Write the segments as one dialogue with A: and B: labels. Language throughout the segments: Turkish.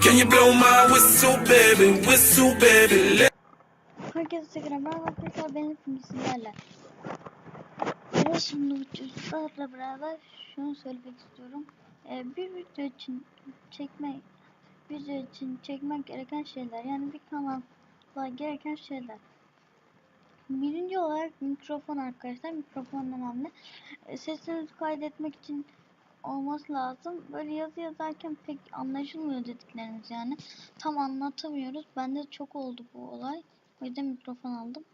A: Can you blow my whistle, baby? Whistle, baby.
B: Herkese tekrar merhaba arkadaşlar benim şimdi sizlerle. Evet şimdi bu çocuklarla beraber şunu söylemek istiyorum. Ee, bir video için çekmek video için çekmek gereken şeyler yani bir kanala gereken şeyler. Birinci olarak mikrofon arkadaşlar mikrofon önemli. Ee, sesinizi kaydetmek için olması lazım. Böyle yazı yazarken pek anlaşılmıyor dediklerimiz yani. Tam anlatamıyoruz. Bende çok oldu bu olay. O yüzden mikrofon aldım.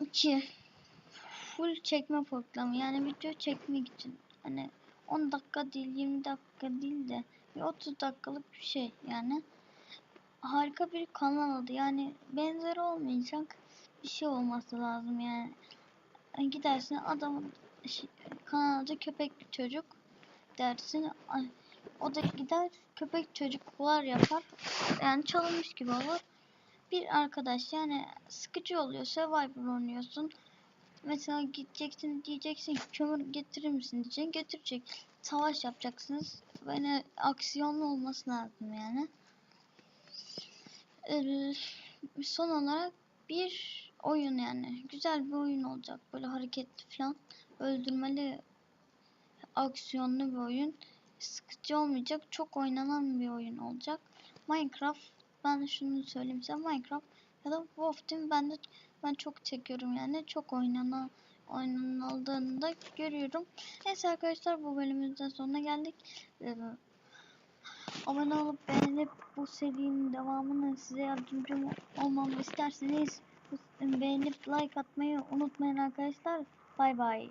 B: 2. Full çekme programı. Yani video çekmek için. Hani 10 dakika değil 20 dakika değil de bir 30 dakikalık bir şey yani. Harika bir kanal adı. Yani benzeri olmayacak bir şey olması lazım yani. Hani gidersin adamın kanal adı köpek çocuk dersin. O da gider köpek çocuklar yapar. Yani çalınmış gibi olur bir arkadaş yani sıkıcı oluyor. Survivor oynuyorsun. Mesela gideceksin diyeceksin kömür getirir misin diyeceksin getirecek. Savaş yapacaksınız. Böyle aksiyonlu olması lazım yani. Ee, son olarak bir oyun yani. Güzel bir oyun olacak. Böyle hareketli falan. Öldürmeli aksiyonlu bir oyun. Sıkıcı olmayacak. Çok oynanan bir oyun olacak. Minecraft ben şunu söyleyeyim size Minecraft ya da Wolf Team ben de ben çok çekiyorum yani çok oynanan oynanıldığını da görüyorum. Neyse arkadaşlar bu bölümümüzden sonuna geldik. Ee, abone olup beğenip bu serinin devamını size yardımcı olmamı isterseniz beğenip like atmayı unutmayın arkadaşlar. Bay bay.